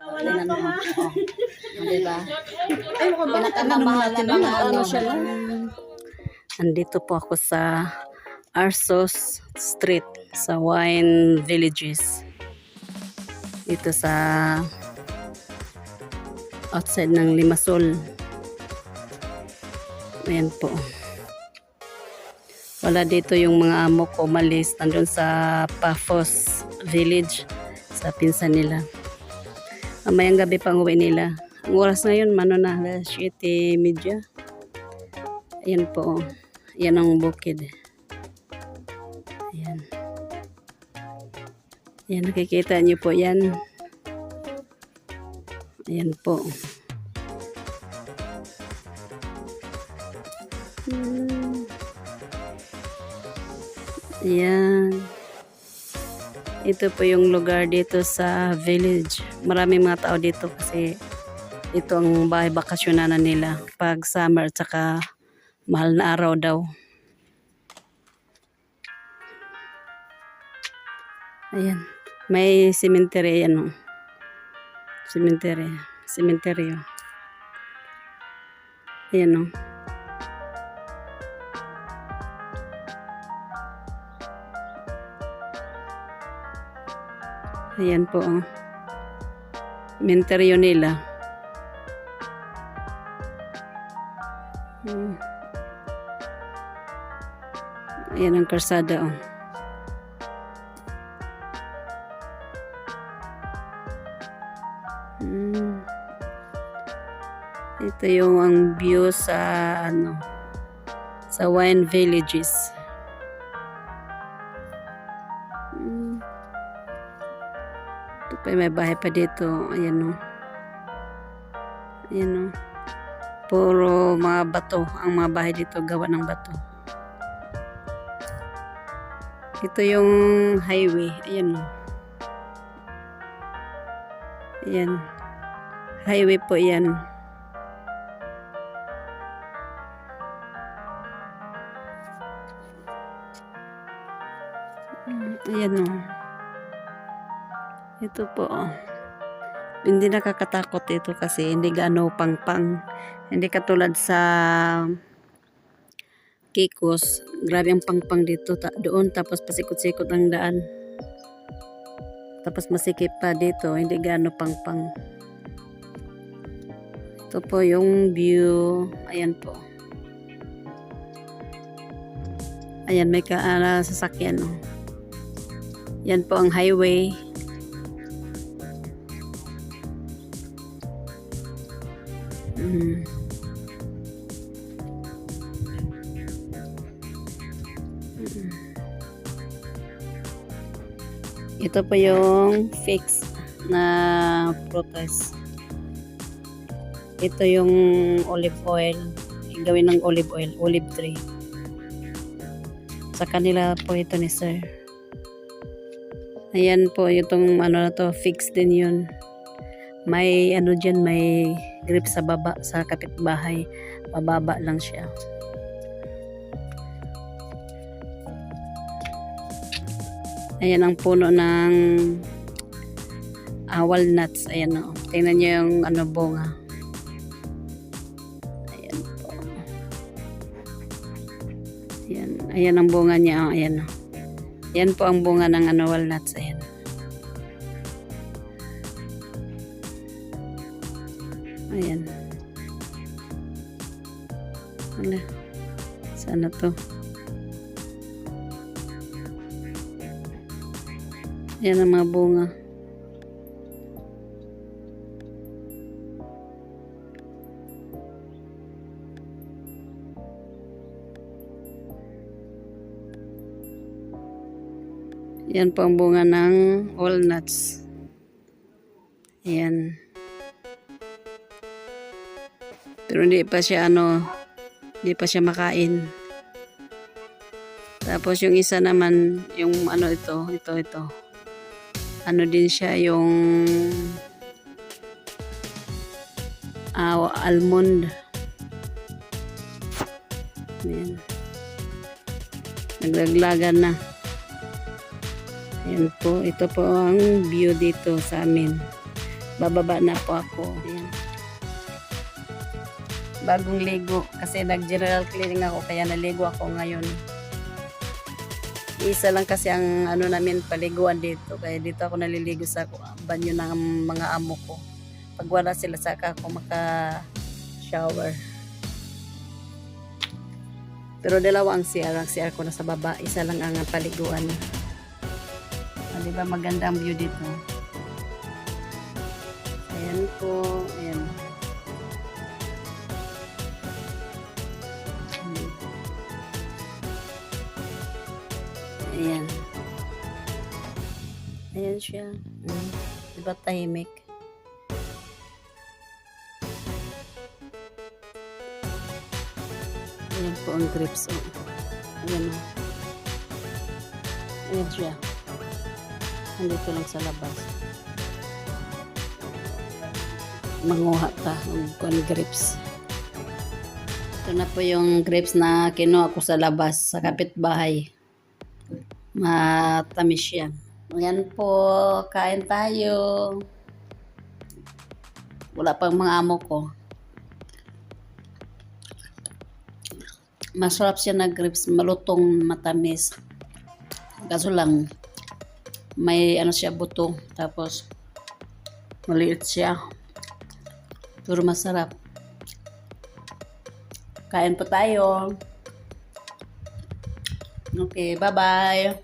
Tingnan mo. Oh. Oh, diba? Ay, mukhang bakit ano natin Ano ano. siya nun? Andito po ako sa Arsos Street sa Wine Villages. Dito sa outside ng Limasol. Ayan po. Wala dito yung mga amo ko umalis. Nandun sa Pafos Village sa pinsan nila. Mamayang gabi pang uwi nila. Ang oras ngayon, mano na, alas 7.30. Ayan po. oh. Yan ang bukid. Ayan. Ayan, nakikita niyo po yan. Ayan po. Hmm. Ayan. Ito po yung lugar dito sa village. Maraming mga tao dito kasi ito ang bahay bakasyonan nila pag summer at saka mahal na araw daw. Ayan. May cemetery ano. Cemetery. Cemetery. Ayan o. Ayan po. Oh. Cemetery nila. Hmm. Ayan ang karsada oh. Hmm. Ito yung ang view sa ano sa wine villages. Pa may bahay pa dito. Ayan o. Ayan o. Puro mga bato. Ang mga bahay dito gawa ng bato. Ito yung highway. Ayan o. Ayan. Highway po yan. Ayan o. Ito po. oh. Hindi nakakatakot ito kasi hindi gaano pang-pang. Hindi katulad sa Kikos. Grabe ang pang-pang dito. Ta- doon tapos pasikot-sikot ang daan. Tapos masikip pa dito. Hindi gaano pang-pang. Ito po yung view. Ayan po. Ayan, may ka, ah, sasakyan. Oh. Yan po ang highway. Mm. Mm. Ito po yung fix na protest. Ito yung olive oil. Gawin ng olive oil, olive tree. Sa kanila po ito ni sir. Ayan po, itong ano na to, fix din yun. May ano dyan, may grip sa baba, sa kapitbahay. Mababa lang siya. Ayan ang puno ng ah, walnuts. Ayan o. Tingnan niyo yung ano bunga. Ayan po. Ayan, ayan ang bunga niya. Oh. Ayan o. Yan po ang bunga ng ano, walnuts. Ayan. Ayan. Wala. Sana to. Yan ang mga bunga. Yan po ang bunga ng walnuts. Ayan. Pero hindi pa siya ano, hindi pa siya makain. Tapos yung isa naman, yung ano ito, ito, ito. Ano din siya yung ah, almond. Ayan. Naglaglagan na. Ayan po, ito po ang view dito sa amin. Bababa na po ako. Ayan. Bagong ligo. Kasi nag-general cleaning ako kaya naligo ako ngayon. Isa lang kasi ang ano namin paliguan dito. Kaya dito ako naliligo sa banyo ng mga amo ko. Pag wala sila saka ako maka-shower. Pero dalawa ang CR. Ang CR ko na sa baba. Isa lang ang paliguan. Ah, di ba maganda ang view dito? Ayan po. Ayan. Ayan. Ayan siya. Mm. Diba tahimik? Ayan po ang grips. Oh. Ayan o. Ayan siya. Nandito lang sa labas. Manguha ta ng kuan grips. Ito na po yung grapes na kinuha ko sa labas, sa kapitbahay. Matamis yan. Ayan po, kain tayo. Wala pang mga amo ko. Masarap siya na grapes, malutong, matamis. Kaso lang, may ano siya buto, tapos maliit siya. Pero masarap. Kain po tayo. Okay, bye-bye.